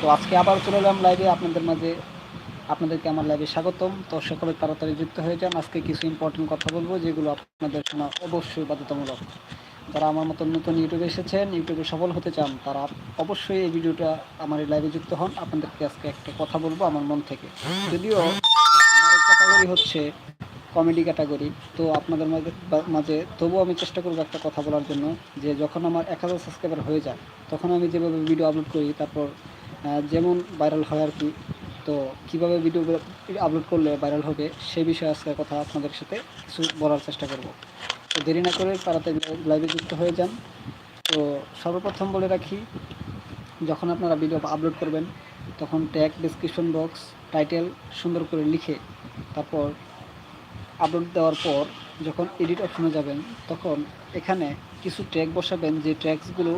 তো আজকে আবার চলে এলাম লাইভে আপনাদের মাঝে আপনাদেরকে আমার লাইভে স্বাগতম। তো সকলে তাড়াতাড়ি যুক্ত হয়ে যান। আজকে কিছু ইম্পর্টেন্ট কথা বলব, যেগুলো আপনাদের শোনা অবশ্যই বাধ্যতামূলক। যারা আমার মতন নতুন ইউটিউবে এসেছেন, ইউটিউবে সফল হতে চান, তারা অবশ্যই এই ভিডিওটা আমার এই লাইভে যুক্ত হন। আপনাদেরকে আজকে একটা কথা বলব আমার মন থেকে। যদিও আমার ক্যাটাগরি হচ্ছে কমেডি ক্যাটাগরি তো আপনাদের মাঝে মাঝে তবুও আমি চেষ্টা করব একটা কথা বলার জন্য যে যখন আমার এক হাজার সাবস্ক্রাইবার হয়ে যায়, তখন আমি যেভাবে ভিডিও আপলোড করি, তারপর যেমন ভাইরাল হয় আর কি, তো কীভাবে ভিডিও আপলোড করলে ভাইরাল হবে সেই বিষয়ে আজকে কথা আপনাদের সাথে কিছু বলার চেষ্টা করব। তো দেরি না করে তাড়াতাড়ি লাইভে যুক্ত হয়ে যান। তো সর্বপ্রথম বলে রাখি, যখন আপনারা ভিডিও আপলোড করবেন, তখন ট্যাগ ডিসক্রিপশন বক্স টাইটেল সুন্দর করে লিখে তারপর আপলোড দেওয়ার পর যখন এডিট অপশনে যাবেন, তখন এখানে কিছু ট্র্যাক বসাবেন যে ট্র্যাকসগুলো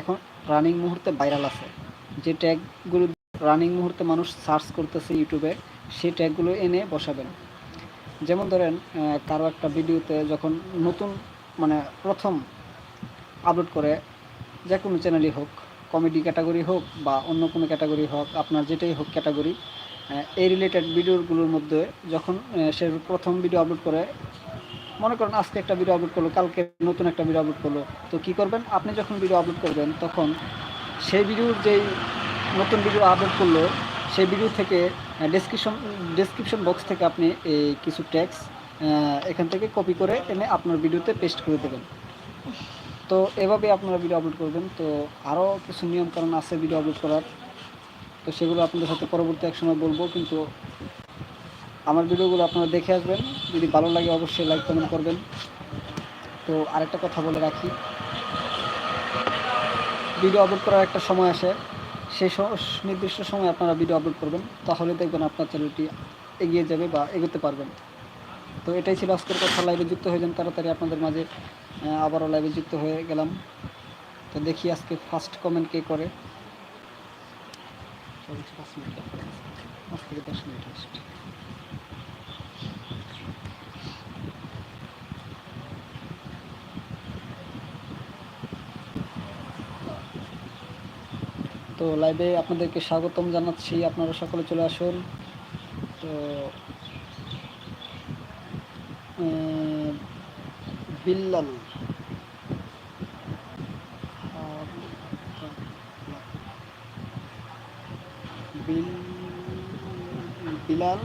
এখন রানিং মুহূর্তে ভাইরাল আছে। যে ট্র্যাকগুলো রানিং মুহূর্তে মানুষ সার্চ করতেছে ইউটিউবে, সেই ট্র্যাকগুলো এনে বসাবেন। যেমন ধরেন কারও একটা ভিডিওতে যখন নতুন মানে প্রথম আপলোড করে, যে কোনো চ্যানেলই হোক, কমেডি ক্যাটাগরি হোক বা অন্য কোনো ক্যাটাগরি হোক, আপনার যেটাই হোক ক্যাটাগরি এই রিলেটেড ভিডিওগুলোর মধ্যে যখন সে প্রথম ভিডিও আপলোড করে, মনে করেন আজকে একটা ভিডিও আপলোড করল, কালকে নতুন একটা ভিডিও আপলোড করল, তো কি করবেন? আপনি যখন ভিডিও আপলোড করবেন, তখন সেই ভিডিওর যেই নতুন ভিডিও আপলোড করল, সেই ভিডিও থেকে ডেসক্রিপশন ডেসক্রিপশন বক্স থেকে আপনি এই কিছু ট্যাক্স এখান থেকে কপি করে এনে আপনার ভিডিওতে পেস্ট করে দেবেন। তো এভাবে আপনারা ভিডিও আপলোড করবেন। তো আরও কিছু নিয়ম কারণ আছে ভিডিও আপলোড করার। তো সেগুলো আপনাদের সাথে পরবর্তী এক সময় বলব। কিন্তু আমার ভিডিওগুলো আপনারা দেখে আসবেন। যদি ভালো লাগে অবশ্যই লাইক কমেন্ট করবেন। তো আরেকটা কথা বলে রাখি। ভিডিও আপলোড করার একটা সময় আসে। সেই নির্দিষ্ট সময় আপনারা ভিডিও আপলোড করবেন। তাহলে দেখবেন আপনার চ্যানেলটি এগিয়ে যাবে বা এগোতে পারবেন। তো এটাই ছিল আজকের কথা। লাইভে যুক্ত হয়ে যান তাড়াতাড়ি। আপনাদের মাঝে আবারও লাইভে যুক্ত হয়ে গেলাম। তো দেখি আজকে ফার্স্ট কমেন্ট কে করে। পাঁচ মিনিট। থেকে দশ মিনিট তো লাইভে আপনাদেরকে স্বাগতম জানাচ্ছি। আপনারা সকলে চলে আসুন। তো বিল্লাল। বিল বিলাল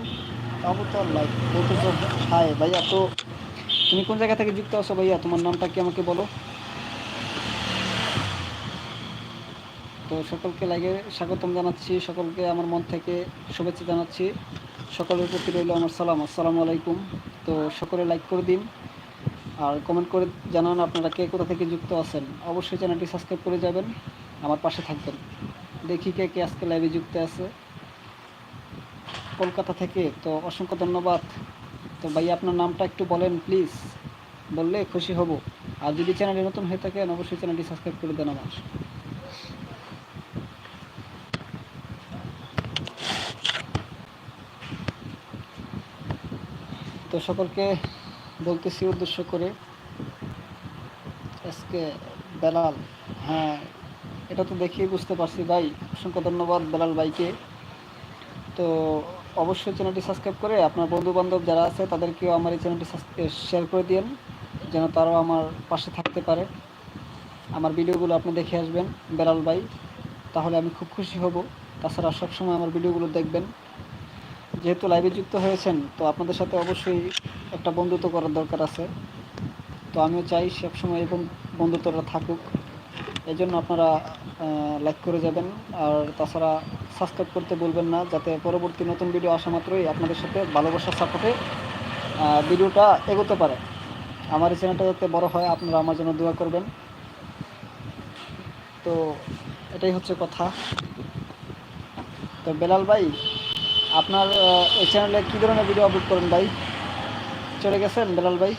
বলতেছো হাই ভাইয়া, তো তুমি কোন জায়গা থেকে যুক্ত আছো ভাইয়া? তোমার নামটা কি আমাকে বলো? তো সকলকে লাইকে স্বাগতম জানাচ্ছি, সকলকে আমার মন থেকে শুভেচ্ছা জানাচ্ছি। সকলের প্রতি রইল আমার সালাম, আসসালামু আলাইকুম। তো সকলে লাইক করে দিন, আর কমেন্ট করে জানান আপনারা কে কোথা থেকে যুক্ত আছেন। অবশ্যই চ্যানেলটি সাবস্ক্রাইব করে যাবেন, আমার পাশে থাকবেন। দেখি কে কে আজকে লাইভে যুক্ত আছে। কলকাতা থেকে, তো অসংখ্য ধন্যবাদ। তো ভাই, আপনার নামটা একটু বলেন প্লিজ বললে খুশি হব। আর যদি চ্যানেলে নতুন হয়ে থাকেন, অবশ্যই চ্যানেলটি সাবস্ক্রাইব করে দেন আমার। তো সকলকে বলতেছি উদ্দেশ্য করে আজকে বেলাল হ্যাঁ এটা তো দেখেই বুঝতে পারছি ভাই। অসংখ্য ধন্যবাদ বেলাল ভাইকে। তো অবশ্যই চ্যানেলটি সাবস্ক্রাইব করে আপনার বন্ধু বান্ধব যারা আছে, তাদেরকেও আমার এই চ্যানেলটি শেয়ার করে দিন যেন তারাও আমার পাশে থাকতে পারে। আমার ভিডিওগুলো আপনি দেখে আসবেন বেলাল ভাই। তাহলে আমি খুব খুশি হব। তাছাড়া সবসময় আমার ভিডিওগুলো দেখবেন। যেহেতু লাইভে যুক্ত হয়েছেন, তো আপনাদের সাথে অবশ্যই একটা বন্ধুত্ব করার দরকার আছে। তো আমিও চাই সবসময় এবং বন্ধুত্বটা থাকুক। এই জন্য আপনারা লাইক করে যাবেন। আর তাছাড়া সাবস্ক্রাইব করতে বলবেন না, যাতে পরবর্তী নতুন ভিডিও আসা মাত্রই আপনাদের সাথে ভালোবাসার সাপোর্টে ভিডিওটা এগোতে পারে। আমার এই চ্যানেলটা যাতে বড় হয়, আপনারা আমার জন্য দোয়া করবেন। তো এটাই হচ্ছে কথা। তো বেলাল ভাই আপনার এই চ্যানেলে কী ধরনের ভিডিও আপলোড করেন ভাই? চলে গেছেন, বেলাল ভাই?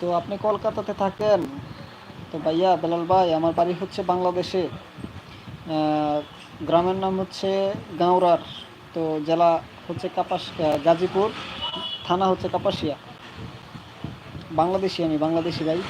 তো আপনি কলকাতাতে থাকেন? তো ভাইয়া, বেলাল ভাই, আমার বাড়ি হচ্ছে বাংলাদেশে। গ্রামের নাম হচ্ছে গাঁওরার, তো জেলা হচ্ছে কাপাস গাজীপুর, থানা হচ্ছে কাপাসিয়া। বাংলাদেশি আমি, বাংলাদেশি ভাই।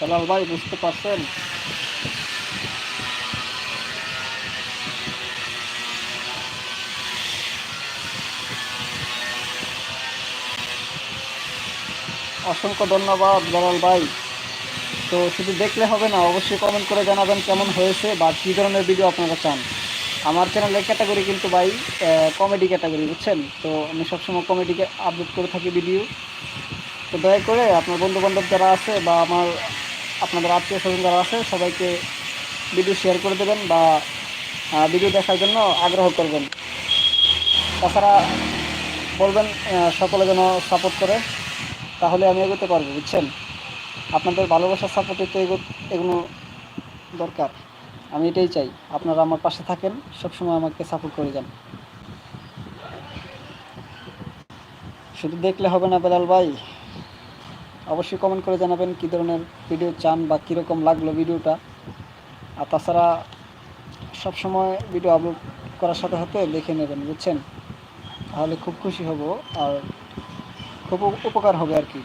বেলাল ভাই, বুঝতে পারছেন? অসংখ্য ধন্যবাদ বেলাল ভাই। তো শুধু দেখলে হবে না, অবশ্যই কমেন্ট করে জানাবেন কেমন হয়েছে বা কী ধরনের ভিডিও আপনারা চান। আমার চ্যানেলের ক্যাটাগরি কিন্তু ভাই কমেডি ক্যাটাগরি বুঝছেন? তো আমি সবসময় কমেডিকে আপলোড করে থাকি ভিডিও তো দয়া করে আপনার বন্ধু বান্ধব যারা আছে বা আমার আপনাদের আত্মীয় স্বজন যারা আছে, সবাইকে ভিডিও শেয়ার করে দেবেন বা ভিডিও দেখার জন্য আগ্রহ করবেন। তাছাড়া বলবেন সকলে যেন সাপোর্ট করে, তাহলে আমি এগোতে পারব, বুঝছেন? আপনাদের ভালোবাসার সাপোর্টে তো এগো এগুলো দরকার। আমি এটাই চাই, আপনারা আমার পাশে থাকেন, সবসময় আমাকে সাপোর্ট করে যান। শুধু দেখলে হবে না বেলাল ভাই। অবশ্যই কমেন্ট করে জানাবেন কী ধরনের ভিডিও চান বা কীরকম লাগল ভিডিওটা আর তাছাড়া সবসময় ভিডিও আপলোড করার সাথে সাথে দেখে নেবেন, বুঝছেন? তাহলে খুব খুশি হব আর খুব উপকার হবে আর কি।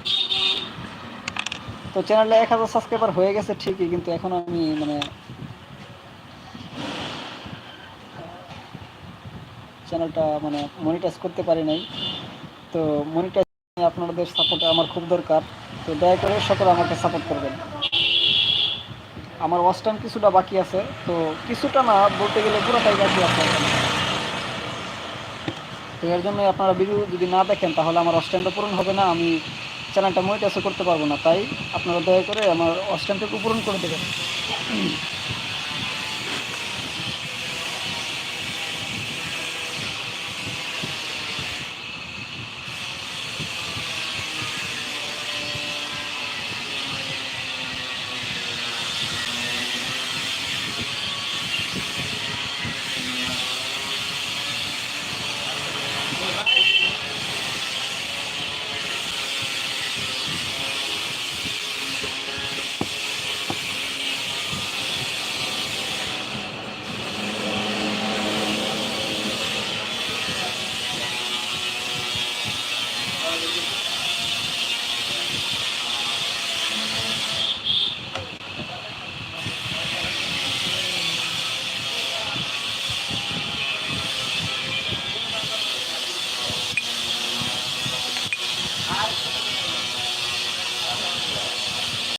তো চ্যানেলে এক হাজার সাবস্ক্রাইবার হয়ে গেছে ঠিকই, কিন্তু এখন আমি মানে চ্যানেলটা মানে মনিটাইজ করতে পারি নাই। তো মনিটাইজ আপনাদের সাপোর্ট আমার খুব দরকার। তো দয়া করে সকলে আমাকে সাপোর্ট করবেন। আমার ওয়াচ কিছুটা বাকি আছে, তো কিছুটা না, বলতে গেলে পুরোটাই বাকি আছে। তো এর জন্য আপনারা ভিডিও যদি না দেখেন, তাহলে আমার ওয়াচ পূরণ হবে না। আমি চ্যানেলটা মনিটাইজও করতে পারব না। তাই আপনারা দয়া করে আমার ওয়াচ পূরণ করে দেবেন।